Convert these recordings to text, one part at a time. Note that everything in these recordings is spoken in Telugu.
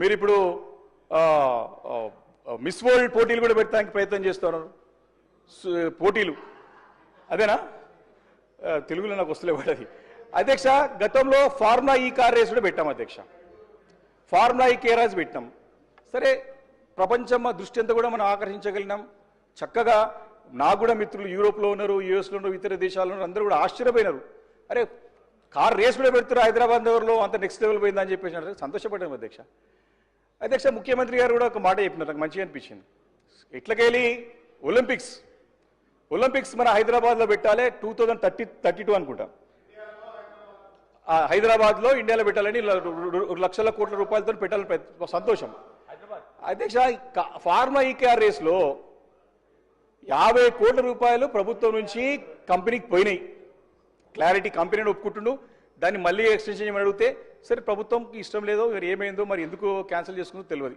మీరు ఇప్పుడు మిస్ వరల్డ్ పోటీలు కూడా పెట్టడానికి ప్రయత్నం చేస్తున్నారు. పోటీలు. అదేనా? తెలుగులో నాకు వస్తలేవు అది. అధ్యక్ష గతంలో ఫార్ములా ఈ కార్ రేస్ కూడా పెట్టాం అధ్యక్ష. ఫార్ములా ఈ కేరాజ్ పెట్టినాం సరే ప్రపంచం దృష్టి అంతా కూడా మనం ఆకర్షించగలిగినాం. చక్కగా నాకు కూడా మిత్రులు యూరోప్లో ఉన్నారు యూఎస్లో ఉన్నారు ఇతర దేశాల్లో ఉన్నారు అందరూ కూడా ఆశ్చర్యపోయినారు. అరే కార్ రేస్ కూడా పెడుతున్నారు హైదరాబాద్ నగర్లో అంత నెక్స్ట్ లెవెల్ పోయిందని చెప్పేసి సంతోషపడ్డాము అధ్యక్ష. అధ్యక్ష ముఖ్యమంత్రి గారు కూడా ఒక మాట చెప్పినారు నాకు మంచిగా అనిపించింది. ఇట్లకెళ్ళి ఒలింపిక్స్ ఒలింపిక్స్ మన హైదరాబాద్లో పెట్టాలి two thousand thirty thirty two అనుకుంటాం హైదరాబాద్లో ఇండియాలో పెట్టాలని లక్షల కోట్ల రూపాయలతో పెట్టాలని సంతోషం. అధ్యక్ష ఫార్మా ఈకేఆర్ రేస్లో యాభై కోట్ల రూపాయలు ప్రభుత్వం నుంచి కంపెనీకి పోయినాయి. క్లారిటీ కంపెనీని ఒప్పుకుంటుండు. దాన్ని మళ్ళీ ఎక్స్టెన్షన్ చేయమని అడిగితే సరే ప్రభుత్వంకి ఇష్టం లేదో మరి ఏమైందో మరి ఎందుకు క్యాన్సిల్ చేసుకుందో తెలియదు.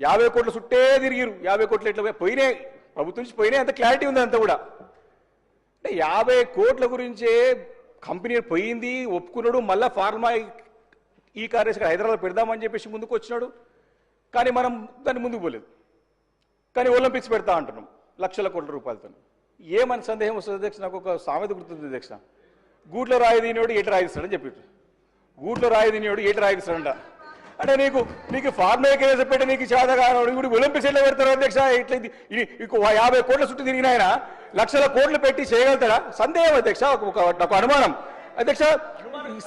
యాభై కోట్ల చుట్టే తిరిగిరు. యాభై కోట్లు ఎట్లా పోయినాయి. ప్రభుత్వం నుంచి పోయినాయి. అంత క్లారిటీ ఉంది అంత కూడా. అంటే యాభై కోట్ల గురించే కంపెనీ పోయింది ఒప్పుకున్నాడు. మళ్ళా ఫార్మా ఈ కార్యస్ హైదరాబాద్ పెడదామని చెప్పేసి ముందుకు వచ్చినాడు. కానీ మనం దాన్ని ముందుకు పోలేదు. కానీ ఒలింపిక్స్ పెడతా అంటున్నాం. లక్షల కోట్ల రూపాయలతో ఏమని సందేహం వస్తుంది అధ్యక్ష? నాకు ఒక సామెత గుర్తుంది అధ్యక్ష. గూట్లో రాయి తినేవాడు ఏటి రాయిస్తాడని చెప్పి గూట్లో రాయి తినేవాడు ఏటి రాయిస్తాడంట అంటే నీకు నీకు ఫార్మా కేసు పెట్టి నీకు చేత కానోడు ఇప్పుడు ఒలింపిక్స్ ఎట్లా పెడతారు అధ్యక్ష ఇట్లా యాభై కోట్ల చుట్టూ తిరిగిన ఆయన లక్షల కోట్లు పెట్టి చేయగలుగుతాడా? సందేహం అధ్యక్ష ఒక ఒక అనుమానం. అధ్యక్ష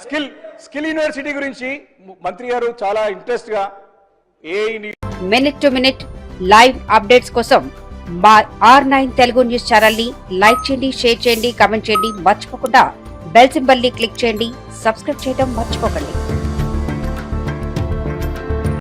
స్కిల్ స్కిల్ యూనివర్సిటీ గురించి మంత్రి గారు చాలా ఇంట్రెస్ట్గా a minute to minute live updates కోసం మా ఆర్ నైన్ తెలుగు న్యూస్ ఛానల్ని లైక్ చేయండి షేర్ చేయండి కామెంట్ చేయండి. మర్చిపోకుండా బెల్ సింబల్ని క్లిక్ చేయండి. సబ్స్క్రైబ్ చేయడం మర్చిపోకండి.